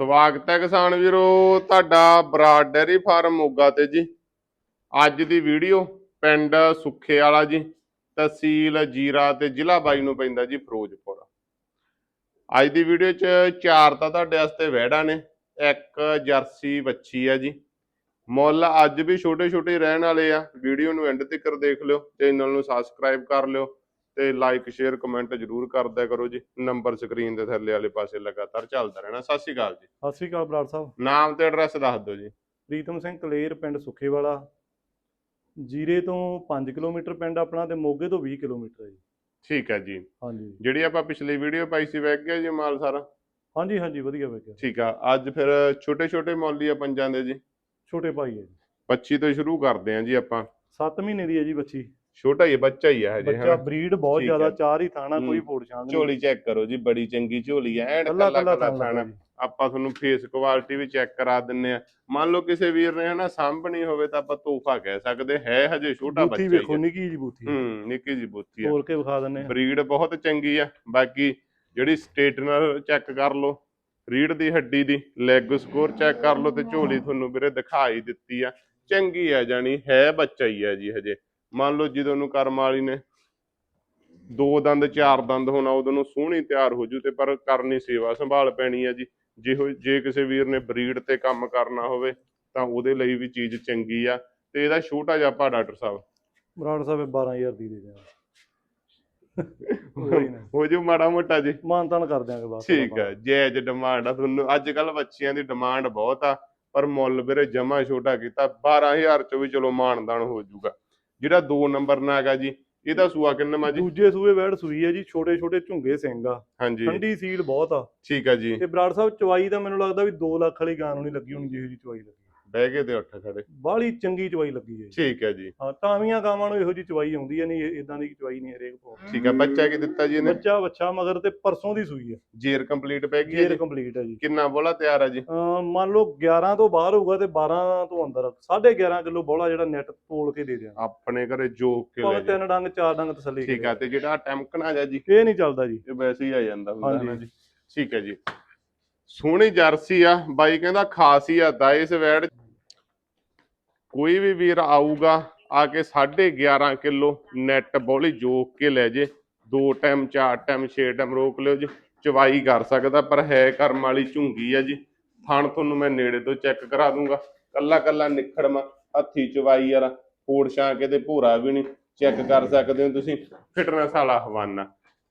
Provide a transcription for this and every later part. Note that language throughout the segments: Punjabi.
ਸਵਾਗਤ ਹੈ ਕਿਸਾਨ ਵੀਰੋ, ਤੁਹਾਡਾ ਬਰਾਡ ਡੈਰੀ ਫਾਰਮ ਮੋਗਾ ਤੇ ਜੀ। ਅੱਜ ਦੀ ਵੀਡੀਓ ਪਿੰਡ ਸੁੱਖੇ ਵਾਲਾ ਜੀ, ਤਹਿਸੀਲ ਜੀਰਾ ਤੇ ਜ਼ਿਲ੍ਹਾ ਬਾਈ ਨੂੰ ਪੈਂਦਾ ਜੀ, ਫਿਰੋਜ਼ਪੁਰ। ਅੱਜ ਦੀ ਵੀਡੀਓ 'ਚ ਚਾਰ ਤਾਂ ਤੁਹਾਡੇ ਵਾਸਤੇ ਵਹਿੜਾ ਨੇ, ਇੱਕ ਜਰਸੀ ਵੱਛੀ ਹੈ ਜੀ। ਮੁੱਲ ਅੱਜ ਵੀ ਛੋਟੇ ਛੋਟੇ ਰਹਿਣ ਵਾਲੇ ਆ, ਵੀਡੀਓ ਨੂੰ ਐਂਡ ਤੱਕ ਦੇਖ ਲਿਓ, ਚੈਨਲ ਨੂੰ ਸਬਸਕ੍ਰਾਈਬ ਕਰ ਲਿਓ ਤੇ ਲਾਈਕ ਸ਼ੇਅਰ ਕਮੈਂਟ ਜਰੂਰ ਕਰਦਿਆ ਕਰੋ ਜੀ। ਨੰਬਰ ਸਕਰੀਨ ਦੇ ਥੱਲੇ ਵਾਲੇ ਪਾਸੇ ਲਗਾਤਾਰ ਚੱਲਦਾ ਰਹਿਣਾ। ਸਤਿ ਸ਼੍ਰੀ ਅਕਾਲ ਜੀ। ਸਤਿ ਸ਼੍ਰੀ ਅਕਾਲ ਬਰਾੜ ਸਾਹਿਬ। ਨਾਮ ਤੇ ਐਡਰੈਸ ਦੱਸ ਦਿਓ ਜੀ। ਪ੍ਰੀਤਮ ਸਿੰਘ ਕਲੇਰ ਪਿੰਡ ਸੁਖੇਵਾਲਾ। ਜੀਰੇ ਤੋਂ 5 ਕਿਲੋਮੀਟਰ ਪਿੰਡ ਆਪਣਾ ਤੇ ਮੋਗੇ ਤੋਂ 20 ਕਿਲੋਮੀਟਰ ਹੈ ਜੀ। ਠੀਕ ਹੈ ਜੀ। ਹਾਂਜੀ। ਜਿਹੜੀ ਆਪਾਂ ਪਿਛਲੀ ਵੀਡੀਓ ਪਾਈ ਸੀ ਵੈਗ ਗਿਆ ਜੀ ਮਾਲ ਸਾਰਾ? ਹਾਂਜੀ ਹਾਂਜੀ ਵਧੀਆ ਵੇਖਿਆ ਠੀਕ ਆ। ਅੱਜ ਫਿਰ ਛੋਟੇ ਛੋਟੇ ਮੌਲੀ ਆ ਪੰਜਾਂ ਦੇ ਜੀ? ਛੋਟੇ ਭਾਈ ਹੈ ਜੀ। 25 ਤੋਂ ਸ਼ੁਰੂ ਕਰਦੇ ਆ ਜੀ ਆਪਾਂ। 7 ਮਹੀਨੇ ਦੀ ਹੈ ਜੀ ਬੱਚੀ। ਛੋਟਾ ਹੀ ਹੈ, ਬੱਚਾ ਹੀ ਹੈ ਹਜੇ ਬੱਚਾ ਹਨਾ? ਬਰੀਡ ਬਹੁਤ ਠੀਕ ਜ਼ਿਆਦਾ ਹੈ। ਚਾਰ ਹੀ ਥਾਣਾ ਕੋਈ ਹੂੰ। ਫੋੜ ਨਹੀਂ ਝੋਲੀ ਚੈੱਕ ਕਰੋ ਜੀ ਬੜੀ ਚੰਗੀ ਝੋਲੀ ਹੈ ਐਨ ਕੱਲਾ ਕੱਲਾ ਥਾਣਾ ਆਪਾਂ ਤੁਹਾਨੂੰ ਫੇਸ ਕੁਆਲਿਟੀ ਵੀ ਚੈੱਕ ਕਰਾ ਦਿੰਨੇ ਆ। ਮੰਨ ਲਓ ਕਿਸੇ ਵੀਰ ਨੇ ਹਨਾ ਸਾਂਭਣੀ ਹੋਵੇ ਤਾਂ ਆਪਾਂ ਤੋਹਫਾ ਕਹਿ ਸਕਦੇ ਹੈ ਹਜੇ ਛੋਟਾ ਬੱਚਾ ਬੂਥੀ ਹੀ ਵੇਖੋ ਹੈ। ਨਿੱਕੀ ਜੀ ਬੂਥੀ ਹੂੰ। ਨਿੱਕੀ ਜੀ ਬੁੱਤੀ ਆ ਤੋੜ ਕੇ ਵਿਖਾ ਦਿੰਨੇ ਆ। ਬਰੀਡ ਬਹੁਤ ਚੰਗੀ ਆ। ਬਾਕੀ ਜਿਹੜੀ ਸਟੇਟਨਰ ਚੈੱਕ ਕਰ ਲਓ ਰੀੜ ਦੀ ਹੱਡੀ ਦੀ ਲੈਗ ਸਕੋਰ ਚੈੱਕ ਕਰ ਲਓ ਤੇ ਝੋਲੀ ਤੁਹਾਨੂੰ ਵੀਰੇ ਦਿਖਾਈ ਦਿੱਤੀ ਆ। ਚੰਗੀ ਆ ਜਾਣੀ ਹੈ ਬੱਚਾ ਹੀ ਆ ਜੀ ਹਜੇ। ਮੰਨ ਲਓ ਜਦੋਂ ਨੂੰ ਕਰਮ ਵਾਲੀ ਨੇ ਦੋ ਦੰਦ ਚਾਰ ਦੰਦ ਹੋਣਾ ਉਦੋਂ ਨੂੰ ਸੋਹਣੀ ਤਿਆਰ ਹੋ ਜੂ ਤੇ ਪਰ ਕਰਨੀ ਸੇਵਾ ਸੰਭਾਲ ਪੈਣੀ ਆ ਜੀ। ਜੇ ਹੋ- ਜੇ ਕਿਸੇ ਵੀਰ ਨੇ ਬਰੀਡ ਤੇ ਕੰਮ ਕਰਨਾ ਹੋਵੇ ਤਾਂ ਉਹਦੇ ਲਈ ਵੀ ਚੀਜ਼ ਚੰਗੀ ਆ। ਤੇ ਇਹਦਾ ਛੋਟਾ ਜਿਹਾ ਆਪਾਂ ਡਾਕਟਰ ਸਾਹਿਬ। ਬਰਾੜ ਸਾਹਿਬ ਇਹ 12000 ਦੀ ਦੇ ਦਿਆਂਗੇ। ਹੋ ਜੂ ਮਾੜਾ ਮੋਟਾ ਜੀ। ਮਾਨਤਾਨ ਕਰ ਦਿਆਂਗੇ ਬਸ ਠੀਕ ਹੈ ਜਾਇਜ਼ ਡਿਮਾਂਡ ਆ ਤੁਹਾਨੂੰ। ਅੱਜ ਕੱਲ ਬੱਚਿਆਂ ਦੀ ਡਿਮਾਂਡ ਬਹੁਤ ਆ ਪਰ ਮੁੱਲ ਵੀਰੇ ਜਮਾ ਛੋਟਾ ਕੀਤਾ। 12000 ਚ ਵੀ ਚਲੋ ਮਾਨਦਾਨ ਹੋ ਜਾਊਗਾ ਜਿਹੜਾ 2 ਨੰਬਰ ਨਾ ਹੈਗਾ ਜੀ ਇਹਦਾ ਸੂਆ ਕਿੰਨਾ ਜੀ? ਦੂਜੇ ਸੂਏ ਵੈੜ ਸੂਈ ਹੈ ਜੀ ਛੋਟੇ ਛੋਟੇ ਝੁੰਗੇ ਸਿੰਘ ਆ। ਹਾਂਜੀ। ਠੰਡੀ ਸੀਲ ਬਹੁਤ ਆ। ਠੀਕ ਹੈ ਜੀ। ਤੇ ਬਰਾੜ ਸਾਹਿਬ ਚਵਾਈ ਤਾਂ ਮੈਨੂੰ ਲੱਗਦਾ ਵੀ 2 ਲੱਖ ਵਾਲੀ ਗਾਂ ਨੂੰ ਨਹੀਂ ਲੱਗੀ ਹੋਣੀ ਜਿਹੋ ਜੀ ਚਵਾਈ ਲੱਗੀ। ਬਹਿ ਕੇ ਤੇ ਉੱਠ ਖੜੇ। ਬਾਹਲੀ ਚੰਗੀ ਚਵਾਈ ਲੱਗੀ ਹੈ। ਠੀਕ ਹੈ ਜੀ। ਹਾਂ ਟਾਵੀਆਂ ਗਾਵਾਂ ਨੂੰ ਇਹੋ ਜੀ ਚਵਾਈ ਆਉਂਦੀ ਹੈ ਨਹੀਂ ਇਦਾਂ ਦੀ ਚਵਾਈ ਨਹੀਂ ਹਰੇਕ ਪੋ ਠੀਕ ਹੈ ਬੱਚਾ ਕੀ ਦਿੱਤਾ ਜੀ ਇਹਨੇ? ਬੱਚਾ ਬੱਚਾ ਮਗਰ ਤੇ ਪਰਸੋਂ ਦੀ ਸੂਈ ਹੈ। ਜੇਰ ਕੰਪਲੀਟ ਪੈ ਗਈ ਹੈ ਜੇਰ ਕੰਪਲੀਟ ਹੈ ਜੀ। ਕਿੰਨਾ ਬੋਲਾ ਤਿਆਰ ਹੈ ਜੀ? ਮੰਨ ਲਓ 11 ਤੋਂ ਬਾਹਰ ਹੋਊਗਾ ਤੇ 12 ਤੋਂ ਅੰਦਰ 11.5 ਕਿਲੋ ਬੋਲਾ ਜਿਹੜਾ ਨੈਟ ਤੋਲ ਕੇ ਦੇ ਦਿਆਂ ਆਪਣੇ ਘਰੇ ਜੋਕ ਕੇ ਲੈ ਜੀ ਤਿੰਨ ਡੰਗ ਚਾਰ ਡੰਗ ਤਸੱਲੀ ਠੀਕ ਹੈ ਤੇ ਜਿਹੜਾ ਟੈਂਕਣਾ ਜਾ ਜੀ? ਇਹ ਨਹੀਂ ਚੱਲਦਾ ਜੀ। ਇਹ ਵੈਸੇ ਹੀ ਆ ਜਾਂਦਾ ਹੁੰਦਾ ਹੈ ਨਾ। ਜੀ। ਠੀਕ ਹੈ ਜੀ। ਸੋਹਣੀ ਜਰਸੀ ਆ। ਬਾਈ ਕਹਿੰਦਾ ਖਾਸੀਅਤ ਆ ਇਸ ਵੈੜ ਕੋਈ ਵੀ ਵੀਰ ਆਊਗਾ, ਆ ਕੇ 11.5 ਕਿਲੋ ਨੈਟ ਬੋਲੀ ਜੋਕ ਕੇ ਲੈ ਜੇ। ਦੋ ਟਾਈਮ ਚਾਰ ਟਾਈਮ ਛੇ ਟਾਈਮ ਰੋਕ ਲਿਓ ਜੀ। ਚਵਾਈ ਕਰ ਸਕਦਾ, ਪਰ ਹੈ ਕਰਮ ਵਾਲੀ ਝੁੰਗੀ ਆ ਜੀ। ਥਣ ਤੁਹਾਨੂੰ ਮੈਂ ਨੇੜੇ ਤੋਂ ਚੈੱਕ ਕਰਾ ਦੂੰਗਾ। ਕੱਲਾ ਕੱਲਾ ਨਿਖੜਮਾ ਹੱਥੀ ਚਵਾਈ ਯਾਰ। ਫੋੜ ਛਾਂ ਕੇ ਤੇ ਭੂਰਾ ਵੀ ਨਹੀਂ। ਚੈੱਕ ਕਰ ਸਕਦੇ ਹੋ ਤੁਸੀਂ। ਫਿਟਨੈਸ ਵਾਲਾ ਹਵਾਨਾ।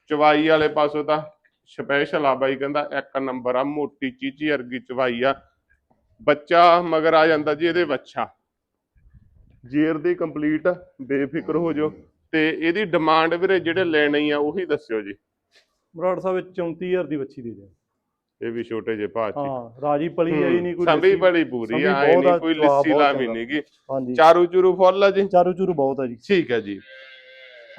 ਚਵਾਈ ਵਾਲੇ ਪਾਸੋਂ ਤਾਂ ਸਪੈਸ਼ਲ ਆ ਬਾਈ, ਕਹਿੰਦਾ ਇੱਕ ਨੰਬਰ ਆ, ਮੋਟੀ ਚੀਚੀ ਅਰਗੀ ਚਵਾਈ ਆ। ਬੱਚਾ ਮਗਰ ਆ ਜਾਂਦਾ ਜੀ ਇਹਦੇ ਬੱਚਾ ਜੇਰ ਦੀ ਕੰਪਲੀਟ ਬੇਫਿਕਰ ਹੋ ਜਾਓ। ਤੇ ਇਹਦੀ ਡਿਮਾਂਡ ਵੀਰੇ ਜਿਹੜੇ ਲੈਣੀ ਆ ਉਹੀ ਦੱਸਿਓ ਜੀ। ਬਰਾੜ ਸਾਹਿਬ ਇਹ 34000 ਦੀ ਬੱਚੀ ਦੇ ਦਿਆਂ ਇਹ ਵੀ ਛੋਟੇ ਜਿਹੇ ਭਾਅ ਚ ਹਾਂ। ਰਾਜੀ ਪਲੀ ਆਈ ਨਹੀਂ ਕੋਈ ਸੰਭੀ। ਬੜੀ ਪੂਰੀ ਆ ਬਹੁਤ ਨਹੀਂ ਆ, ਕੋਈ ਲੱਸੀ ਲਾਵੀ। ਨਹੀਂਗੀ ਚਾਰੂ ਚੂਰੂ ਫੁੱਲ ਆ ਜੀ। ਚਾਰੂ ਚੂਰੂ ਬਹੁਤ ਆ ਜੀ। ਠੀਕ ਹੈ ਜੀ।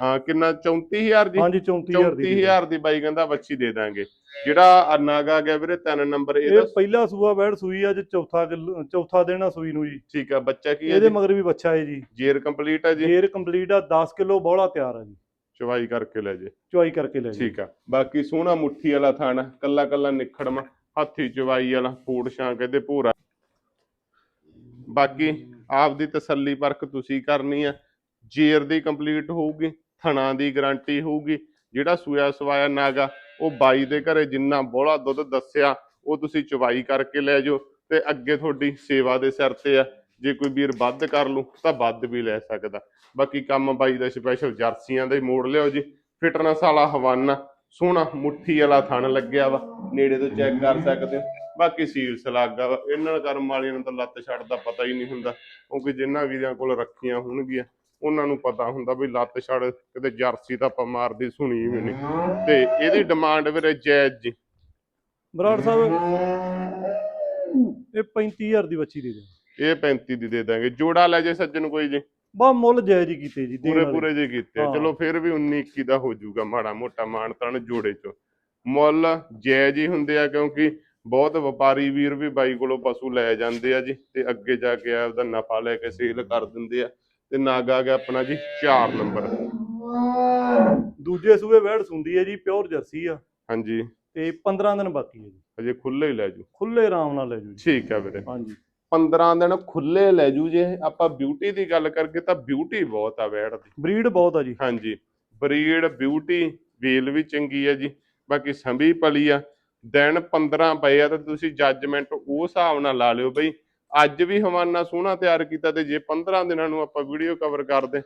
ਹਾਂ ਕਿੰਨਾ? 34000 ਜੀ ਹਾਂਜੀ 34000 ਦੀ ਦੇ ਦਿਆਂ। 34000 ਦੀ ਬਾਈ ਕਹਿੰਦਾ ਬੱਚੀ ਦੇ ਦਾਂਗੇ। ਜਿਹੜਾ ਅਨਾਗਾ ਗਿਆ ਵੀਰੇ ਤਿੰਨ ਨੰਬਰ ਇਹ ਇਹਦਾ ਪਹਿਲਾ ਸੂਆ ਵੈੜ ਸੂਈ ਅੱਜ ਚੌਥਾ ਚੌਥਾ ਆ ਸੂਈ ਨੂੰ ਜੀ। ਠੀਕ ਆ ਬੱਚਾ ਕੀ ਹੈ ਇਹਦੇ ਮਗਰ ਵੀ ਬੱਚਾ ਹੈ ਜੀ। ਜੇਰ ਕੰਪਲੀਟ ਹੈ ਜੀ? ਜੇਰ ਕੰਪਲੀਟ ਆ 10 ਕਿਲੋ ਬੋਲਾ ਤਿਆਰ ਆ ਜੀ। ਚਵਾਈ ਕਰਕੇ ਲੈ ਜੇ। ਚੁਆਈ ਕਰਕੇ ਲੈ ਜੀ। ਠੀਕ ਆ ਬਾਕੀ ਸੋਹਣਾ ਮੁੱਠੀ ਵਾਲਾ ਥਾਣਾ ਕੱਲਾ ਕੱਲਾ ਨਿਖੜਮਾ ਹੱਥੀ ਚਵਾਈ ਵਾਲਾ ਫੂੜ ਛਾਂ ਕਹਿੰਦੇ ਭੂਰਾ। ਬਾਕੀ ਆਪਦੀ ਤਸੱਲੀ ਪਰਖ ਤੁਸੀਂ ਕਰਨੀ ਆ ਜੇਰ ਦੀ ਕੰਪਲੀਟ ਹੋਊਗੀ। ਥਣਾ ਦੀ ਗਾਰੰਟੀ ਹੋਊਗੀ, ਜਿਹੜਾ ਸੂਆ ਸਵਾਇਆ ਨਾਗਾ, ਉਹ ਬਾਈ ਦੇ ਘਰੇ ਜਿੰਨਾ ਬੋਲਾ ਦੁੱਧ ਦੱਸਿਆ, ਉਹ ਤੁਸੀਂ ਚਵਾਈ ਕਰਕੇ ਲੈ ਜਾਓ ਤੇ ਅੱਗੇ ਤੁਹਾਡੀ ਸੇਵਾ ਦੇ ਸਿਰ ਤੇ ਆ। ਜੇ ਕੋਈ ਵੀਰ ਵੱਧ ਕਰ ਲੂ ਤਾਂ ਵੱਧ ਵੀ ਲੈ ਸਕਦਾ। ਬਾਕੀ ਕੰਮ ਬਾਈ ਦਾ ਸਪੈਸ਼ਲ ਜਰਸੀਆਂ ਦਾ ਮੋੜ ਲਿਓ ਜੀ। ਫਿਟਨੈਸ ਵਾਲਾ ਹਵਾਨਾ, ਸੋਹਣਾ ਮੁੱਠੀ ਵਾਲਾ ਥਣ ਲੱਗਿਆ ਵਾ, ਨੇੜੇ ਤੋਂ ਚੈੱਕ ਕਰ ਸਕਦੇ ਹੋ। ਬਾਕੀ ਸੀਲਸ ਲੱਗਾ ਵਾ, ਇਹਨਾਂ ਕਰਮ ਵਾਲਿਆਂ ਨੂੰ ਤਾਂ ਲੱਤ ਛੱਡ ਦਾ ਪਤਾ ਹੀ ਨਹੀਂ ਹੁੰਦਾ, ਕਿਉਂਕਿ ਜਿਨ੍ਹਾਂ ਵੀਰਾਂ ਕੋਲ ਰੱਖੀਆਂ ਹੋਣਗੀਆਂ। ਉਹਨਾਂ ਨੂੰ ਪਤਾ ਹੁੰਦਾ ਵੀ ਲੱਤ ਛੱਡ ਕਿਤੇ ਜਰਸੀ ਤਾਂ ਆਪਾਂ ਮਾਰਦੀ ਸੁਣੀ ਵੀ ਨਹੀਂ। ਤੇ ਇਹਦੀ ਡਿਮਾਂਡ ਵੀਰੇ ਜਾਇਜ਼ ਜੀ। ਬਰਾੜ ਸਾਹਿਬ ਇਹ 35000 ਦੀ ਬੱਚੀ ਦੇ ਦੇ ਇਹ 35 ਦੀ ਦੇ ਦਾਂਗੇ। ਜੋੜਾ ਲੈ ਜੇ ਸੱਜਣ ਕੋਈ ਜੀ। ਬਾ ਮੁੱਲ ਜਾਇਜ਼ ਹੀ ਕੀਤੇ ਜੀ ਪੂਰੇ। ਪੂਰੇ ਜੇ ਕੀਤੇ। ਚਲੋ ਫਿਰ ਵੀ 19 21 ਦਾ ਹੋ ਜਾਊਗਾ ਮਾੜਾ ਮੋਟਾ ਮਾਣ ਤਾਣ ਜੋੜੇ ਚ। ਮੁੱਲ ਜਾਇਜ਼ ਹੀ ਹੁੰਦੇ ਆ ਕਿਉਂਕਿ ਬਹੁਤ ਵਪਾਰੀ ਵੀਰ ਵੀ ਬਾਈ ਕੋਲੋਂ ਪਸ਼ੂ ਲੈ ਜਾਂਦੇ ਆ ਜੀ ਤੇ ਅੱਗੇ ਜਾ ਕੇ ਆਪਦਾ ਨਫਾ ਲੈ ਕੇ ਸੇਲ ਕਰ ਦਿੰਦੇ ਆ। ਤੇ ਨਾਗਾ ਗਿਆ ਆਪਣਾ ਜੀ 4 ਨੰਬਰ। ਦੂਜੇ ਸੂਏ ਵੈੜ ਸੁੰਦੀ ਹੈ ਜੀ ਪਿਓਰ ਜਰਸੀ ਆ। ਹਾਂਜੀ। ਤੇ 15 ਦਿਨ ਬਾਕੀ ਹੈ ਜੀ। ਅਜੇ ਖੁੱਲੇ ਹੀ ਲੈ ਜੂ ਖੁੱਲੇ ਆਰਾਮ ਨਾਲ ਲੈ ਜੂ ਜੀ। ਠੀਕ ਹੈ ਵੀਰੇ। ਹਾਂਜੀ। 15 ਦਿਨ ਖੁੱਲੇ ਲੈ ਜੂ ਜੇ ਆਪਾਂ ਬਿਊਟੀ ਦੀ ਗੱਲ ਕਰਕੇ ਤਾਂ ਬਿਊਟੀ ਬਹੁਤ ਆ ਵੈੜ ਦੀ। ਬਰੀਡ ਬਹੁਤ ਆ ਜੀ। ਹਾਂਜੀ। ਬਰੀਡ ਬਿਊਟੀ ਵੇਲ ਵੀ ਚੰਗੀ ਹੈ ਜੀ। ਬਾਕੀ ਸੰਭੀ ਪਲੀ ਆ। ਦਿਨ 15 ਪਏ ਆ ਤਾਂ ਤੁਸੀਂ ਜੱਜਮੈਂਟ ਉਹ ਹਿਸਾਬ ਨਾਲ ਲਾ ਲਿਓ ਬਈ ਅੱਜ ਵੀ ਹਵਾਨਾ ਸੋਹਣਾ ਤਿਆਰ ਕੀਤਾ ਤੇ ਜੇ 15 ਦਿਨਾਂ ਨੂੰ ਆਪਾਂ ਵੀਡੀਓ ਕਵਰ ਕਰਦੇ,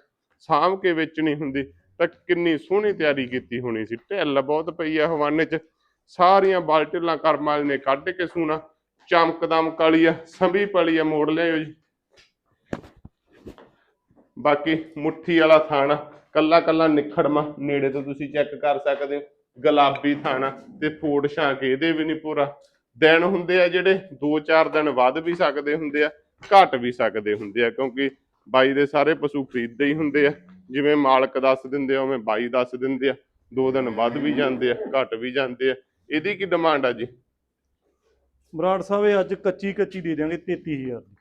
ਸਾਂਭ ਕੇ ਵੇਚਣੀ ਹੁੰਦੀ, ਤਾਂ ਕਿੰਨੀ ਸੋਹਣੀ ਤਿਆਰੀ ਕੀਤੀ ਹੋਣੀ ਸੀ। ਢਿੱਲ ਬਹੁਤ ਪਈ ਆ ਹਵਾਨੇ 'ਚ, ਸਾਰੀਆਂ ਬਾਲਟੀਲਾਂ ਕਰਮ ਨੇ ਕੱਢ ਕੇ ਸੂਣਾ, ਚਮਕਦਮ ਕਾਲੀ ਆ, ਸੰਭੀ ਪਲੀ ਆ, ਮੋੜ ਲਿਆਓ ਜੀ। ਬਾਕੀ ਮੁੱਠੀ ਵਾਲਾ ਥਾਣਾ, ਕੱਲਾ ਕੱਲਾ ਨਿਖੜਮਾ, ਨੇੜੇ ਤੋਂ ਤੁਸੀਂ ਚੈੱਕ ਕਰ ਸਕਦੇ ਹੋ, ਗੁਲਾਬੀ ਥਾਣਾ ਤੇ ਫੋੜ ਛਾਂਕ, ਇਹਦੇ ਵੀ ਨਹੀਂ ਪੂਰਾ। ਦਿਨ ਹੁੰਦੇ ਆ ਜਿਹੜੇ 2-4 ਦਿਨ ਵੱਧ ਵੀ ਸਕਦੇ ਹੁੰਦੇ ਆ ਘਟ ਵੀ ਸਕਦੇ ਹੁੰਦੇ ਆ ਕਿਉਂਕਿ ਬਾਈ ਦੇ ਸਾਰੇ ਪਸ਼ੂ ਖਰੀਦਦੇ ਹੀ ਹੁੰਦੇ ਆ। ਜਿਵੇਂ ਮਾਲਕ ਦੱਸ ਦਿੰਦੇ ਆ ਉਵੇਂ ਬਾਈ ਦੱਸ ਦਿੰਦੇ ਆ। ਦੋ ਦਿਨ ਵੱਧ ਵੀ ਜਾਂਦੇ ਆ ਘਟ ਵੀ ਜਾਂਦੇ ਆ। ਇਹਦੀ ਕੀ ਡਿਮਾਂਡ ਆ ਜੀ? ਬਰਾੜ ਸਾਹਿਬ ਇਹ ਅੱਜ ਕੱਚੀ ਕੱਚੀ ਦੇ ਦਿਆਂਗੇ 33000 ਦੀ।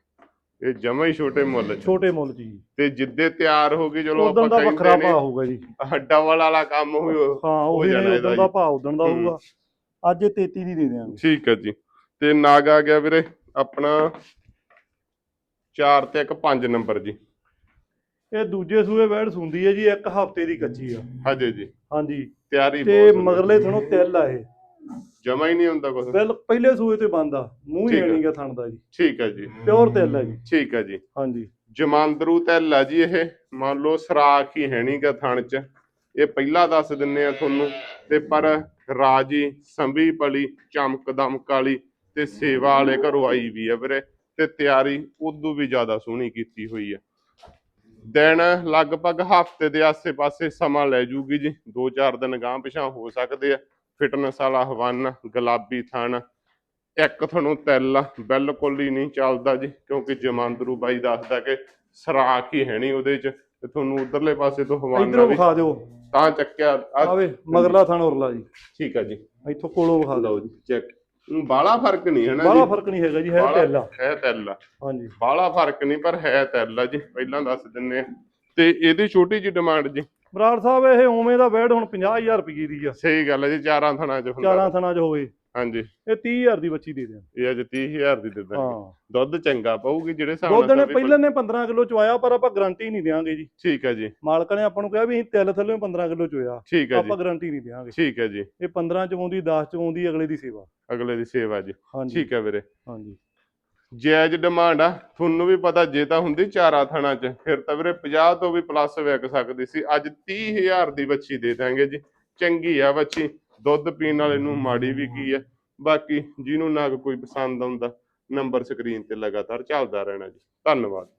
ਇਹ ਜਮਾ ਹੀ ਛੋਟੇ ਮੁੱਲ 'ਚ। ਛੋਟੇ ਮੁੱਲ ਜੀ। ਤੇ ਜਿੱਦੇ ਤਿਆਰ ਹੋ ਗਈ ਚਲੋ ਉਦੋਂ ਆਪਾਂ ਦਾ ਵੱਖਰਾ ਕਹਿੰਦੇ ਭਾਅ ਨੇ ਹੋਊਗਾ ਜੀ। ਡਬਲ ਵਾਲਾ ਕੰਮ ਹੋਈ ਹਾਂ ਉਹ ਜਾਣਾ ਇਹਦਾ ਉਦੋਂ ਦਾ। ਭਾਅ ਉਦੋਂ ਦਾ। ਹੋਊਗਾ। ਅੱਜ ਇਹ 33 ਦੀ ਦੇ ਦਿਆਂਗੇ। ਠੀਕ ਹੈ ਜੀ। ਤੇ ਨਾਗ ਆ ਗਿਆ ਵੀਰੇ ਆਪਣਾ 4 ਤੇ ਇੱਕ 5 ਨੰਬਰ ਜੀ। ਇਹ ਦੂਜੇ ਸੂਏ ਵੈੜ ਸੁੰਦੀ ਹੈ ਜੀ ਇੱਕ ਹਫ਼ਤੇ ਦੀ ਕੱਚੀ ਆ। ਹਜੇ ਜੀ। ਹਾਂਜੀ। ਤਿਆਰੀ ਤੇ ਮਗਰਲੇ ਥਣੋਂ ਤਿਲ ਆ ਇਹ। ਜਮਾ ਹੀ ਨਹੀਂ ਹੁੰਦਾ ਕੁਝ ਬਿਲ ਪਹਿਲੇ ਸੂਏ ਤੇ ਬੰਦਾ ਮੂੰਹ ਹੀ। ਨਹੀਂਗਾ ਥਣ ਦਾ ਜੀ। ਠੀਕ ਹੈ ਜੀ। ਪਿਓਰ ਤਿਲ ਹੈ ਜੀ। ਠੀਕ ਹੈ ਜੀ। ਹਾਂਜੀ। ਜਮਾਂਦਰੂ ਤੈਲ ਆ ਜੀ ਇਹ। ਮੰਨ ਲਓ ਸਰਾਖ ਹੀ ਹੈ ਨਹੀਂਗਾ ਥਣ ਚ। ਇਹ ਪਹਿਲਾਂ ਦੱਸ ਦਿੰਨੇ ਆ ਤੁਹਾਨੂੰ। ਤੇ ਪਰ ਰਾਜੀ ਸੰਭੀ ਪਲੀ ਚਮਕ ਦਮਕ ਵਾਲੀ ਤੇ ਸੇਵਾ ਵਾਲੇ ਘਰੋਂ ਆਈ ਵੀ ਆ ਵੀਰੇ ਤੇ ਤਿਆਰੀ ਉਦੋਂ ਵੀ ਜ਼ਿਆਦਾ ਸੋਹਣੀ ਕੀਤੀ ਹੋਈ ਆ। ਦਿਨ ਲਗਭਗ ਹਫ਼ਤੇ ਦੇ ਆਸੇ-ਪਾਸੇ ਸਮਾਂ ਲੈ ਜੂਗੀ ਜੀ। 2-4 ਦਿਨ ਗਾਂ ਪਿਛਾਂ ਹੋ ਸਕਦੇ ਆ। ਫਿਟਨੈਸ ਵਾਲਾ ਹਵਾਨਾ ਗੁਲਾਬੀ ਥਣ ਇੱਕ ਤੁਹਾਨੂੰ ਤਿਲ ਬਿਲਕੁਲ ਹੀ ਨਹੀਂ ਚੱਲਦਾ ਜੀ ਕਿਉਂਕਿ ਜਮਾਂਦਰੂ ਬਾਈ ਦੱਸਦਾ ਕਿ ਸਰਾਖ ਹੀ ਹੈ ਨਹੀਂ ਉਹਦੇ ਚ ਤੇ ਤੁਹਾਨੂੰ ਉਧਰਲੇ ਪਾਸੇ ਤੋਂ ਹਵਾਨਾ ਇਧਰੋਂ ਵੀ ਵਿਖਾ ਦਿਓ। ਤਾਂ ਚੱਕਿਆ ਆ ਆਵੇ ਮਗਰਲਾ ਥਣ ਉਰਲਾ ਜੀ। ਠੀਕ ਆ ਜੀ। ਇੱਥੋਂ ਕੋਲੋਂ ਵਿਖਾ ਦਿਓ ਲਓ ਜੀ ਚੈੱਕ। ਬਾਲਾ ਫ਼ਰਕ ਨਹੀਂ ਹੈ ਨਾ ਬਾਹਲਾ ਜੀ। ਫ਼ਰਕ ਨਹੀਂ ਹੈਗਾ ਜੀ ਹੈ ਬਾਹਲਾ ਹੈ ਤਿਲ ਹਾਂਜੀ। ਬਾਲਾ ਫ਼ਰਕ ਨਹੀਂ ਪਰ ਹੈ ਤਿਲ ਜੀ ਪਹਿਲਾਂ ਦੱਸ ਦਿੰਨੇ ਆ। ਤੇ ਇਹਦੀ ਛੋਟੀ ਜੀ ਡਿਮਾਂਡ ਜੀ। ਬਰਾੜ ਸਾਹਿਬ ਇਹ ਉਵੇਂ ਦਾ ਬੈਡ ਹੁਣ 50000 ਰੁਪਏ ਦੀ ਆ। ਸਹੀ ਗੱਲ ਹੈ ਜੀ ਚਾਰਾਂ ਥਣਾ ਚ ਹੁੰਦਾ। ਚਾਰਾਂ ਥਣਾਂ 'ਚ ਹੋਵੇ। ਹਾਂਜੀ। ਇਹ 30000 ਦੀ ਬੱਚੀ ਦੇ ਦਿਆਂ ਇਹ ਅੱਜ 30000 ਦੀ ਦਿੰਦਾ ਹਾਂ। ਦੁੱਧ ਚੰਗਾ ਪਊਗੀ ਜਿਹੜੇ ਹਿਸਾਬ ਦੁੱਧ ਨੇ ਪਹਿਲਾਂ ਨੇ 15 ਕਿਲੋ ਚੁਆਇਆ ਪਰ ਆਪਾਂ ਗਾਰੰਟੀ ਨਹੀਂ ਦੇਵਾਂਗੇ ਜੀ। ਠੀਕ ਹੈ ਜੀ। ਮਾਲਕ ਨੇ ਆਪਾਂ ਨੂੰ ਕਿਹਾ ਵੀ ਅਸੀਂ ਤਿਲ ਥੱਲੇ 15 ਕਿਲੋ ਚੋਇਆ। ਠੀਕ ਹੈ ਜੀ। ਆਪਾਂ ਗਾਰੰਟੀ ਨਹੀਂ ਦੇਵਾਂਗੇ ਠੀਕ ਹੈ ਜੀ। ਇਹ 15 ਚ ਆਉਂਦੀ 10 ਚ ਆਉਂਦੀ ਅਗਲੇ ਦੀ ਸੇਵਾ। ਅਗਲੇ ਦੀ ਸੇਵਾ ਜੀ। ਹਾਂਜੀ। ਠੀਕ ਹੈ ਵੀਰੇ। ਹਾਂਜੀ। ਜਾਇਜ਼ ਡਿਮਾਂਡ ਆ। ਤੁਹਾਨੂੰ ਵੀ ਪਤਾ ਜੇ ਤਾਂ ਹੁੰਦੀ ਚਾਰਾ ਥਣਾ ਚ। ਫਿਰ ਤਾਂ ਵੀਰੇ 50 ਤੋਂ ਵੀ ਪਲੱਸ ਵਿਕ ਸਕਦੀ ਸੀ। ਅੱਜ 30000 ਦੀ ਬੱਚੀ ਦੇ ਦਾਂਗੇ ਜੀ। ਚੰਗੀ ਆ ਬੱਚੀ। ਦੁੱਧ ਪੀਣ ਵਾਲੇ ਨੂੰ ਮਾੜੀ ਵੀ ਕੀ ਹੈ? ਬਾਕੀ ਜਿਹਨੂੰ ਨਾ ਕੋਈ ਪਸੰਦ ਆਉਂਦਾ ਨੰਬਰ ਸਕਰੀਨ ਤੇ ਲਗਾਤਾਰ ਚੱਲਦਾ ਰਹਿਣਾ ਜੀ। ਧੰਨਵਾਦ।